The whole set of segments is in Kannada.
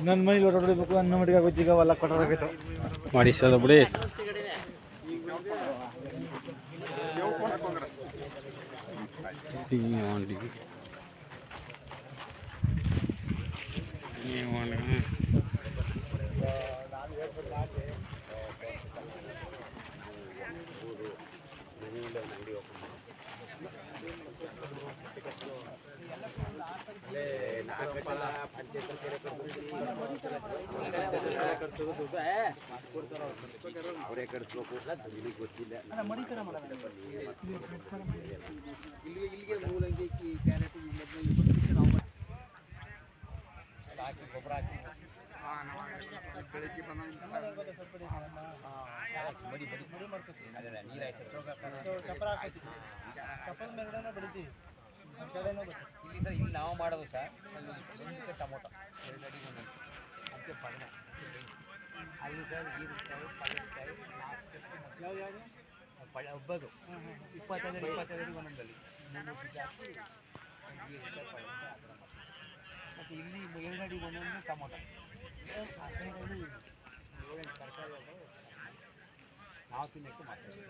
ನನ್ನ ಮನೇಲಿ ಹೊರಡಬೇಕು ಅನ್ನ ಮಡಿಗೆ ಗೊಜ್ಜಿಗೆ ಅವೆಲ್ಲ ಕೊಟ್ಟೋಗೈತು ಮಾಡಿಸೋದು ಬಿಡಿ ಡಿಂಗಿ ಇಲ್ಲಿ ಸರ್. ಇಲ್ಲಿ ನಾವು ಮಾಡೋದು ಸರ್ ಟೊಮೊಟೊ. ಎರಡು ಅಡಿ ಒಂದೊಂದು ಅದಕ್ಕೆ ಬದನೆ ಅಲ್ಲಿ ಸರ್ ಹೀರೆಕಾಯಿ ಪಳಕಾಯಿ ನಾಲ್ಕು ಪಳ ಒಬ್ಬದು. ಇಪ್ಪತ್ತೈದು ಇಪ್ಪತ್ತೈದು ಒಂದೊಂದಲ್ಲಿ ಥರ ಮತ್ತು ಇಲ್ಲಿ ಎರಡು ಅಡಿ ಒಂದೊಂದು ಟೊಮೊಟೊ. ತರಕಾರಿ ನಾವು ತಿನ್ನೋಕ್ಕೆ ಮಾಡ್ತೀವಿ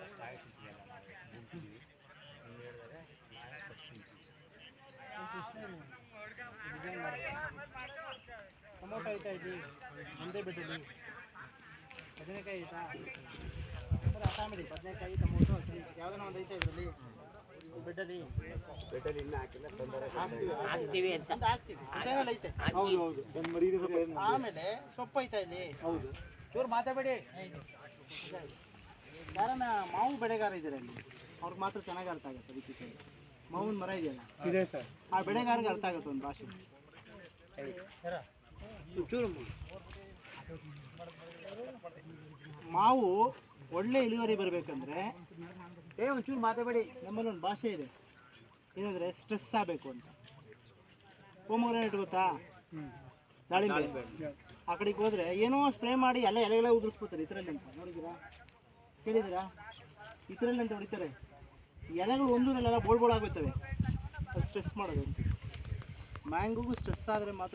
ಟೊಮೊಟೊ ಐತಾ ಇಲ್ಲಿ? ಒಂದೇ ಬಿಡ್ರಿ ಬದನೆಕಾಯಿ ಐತಾ? ಸರ್ ಅಸಾಮಿಡಿ ಬದನೆಕಾಯಿ ಟೊಮೊಟೊ ಒಂದು ಐತೆ ಇದರಲ್ಲಿ? ಬೆಡ್ಡಲ್ಲಿ ಹಾಕ್ತೀವಿ ಐತೆ. ಹೌದು ಹೌದು. ಆಮೇಲೆ ಸೊಪ್ಪು ಐತಾ ಇಲ್ಲಿ? ಹೌದು. ಚೂರು ಮಾತಾಡಬೇಡಿ. ಯಾರನ್ನ ಮಾವು ಬೆಳೆಗಾರ ಇದ್ದಾರೆ ಅಲ್ಲಿ ಅವ್ರಿಗೆ ಮಾತ್ರ ಚೆನ್ನಾಗಿ ಅರ್ಥ ಆಗುತ್ತೆ ಅದಕ್ಕೆ ಮಾವಿನ ಮರ ಇದೆಯಲ್ಲ? ಇದೆ ಸರ್. ಆ ಬೆಳೆಗಾರಿಗೆ ಅರ್ಥ ಆಗುತ್ತೆ ಒಂದು ಭಾಷೆ ಮಾವು ಒಳ್ಳೆ ಇಳುವರಿ ಬರಬೇಕಂದ್ರೆ, ಏ, ಒಂಚೂರು ಮಾತಾಡಬೇಡಿ ನಮ್ಮಲ್ಲಿ ಒಂದು ಭಾಷೆ ಇದೆ. ಏನಂದ್ರೆ ಸ್ಟ್ರೆಸ್ ಆಗಬೇಕು ಅಂತ. ಪೋಮಗ್ರಾನೇಟ್ ಗೊತ್ತಾ? ದಾಳಿಂಬೆ. ಆ ಕಡೆಗೆ ಹೋದ್ರೆ ಏನೋ ಸ್ಪ್ರೇ ಮಾಡಿ ಎಲ್ಲ ಎಲೆಗಳ ಉದುರಿಸ್ಕೊತಾರೆ ಇತರಲ್ಲಿ ಅಂತ. ನೋಡಿದ್ದೀರಾ? ಕೇಳಿದ್ದೀರಾ? ಇತರಲ್ಲಿ ಅಂತ ಹೊಡಿತಾರೆ. ಎಲೆಗಳು ಒಂದೂರಲ್ಲೆಲ್ಲ ಬೋಳ್ ಬೋಳಾಗುತ್ತವೆ ಅದು ಸ್ಟ್ರೆಸ್ ಮಾಡೋದು ಮ್ಯಾಂಗೋಗೂ ಸ್ಟ್ರೆಸ್ ಆದರೆ ಮಾತ್ರ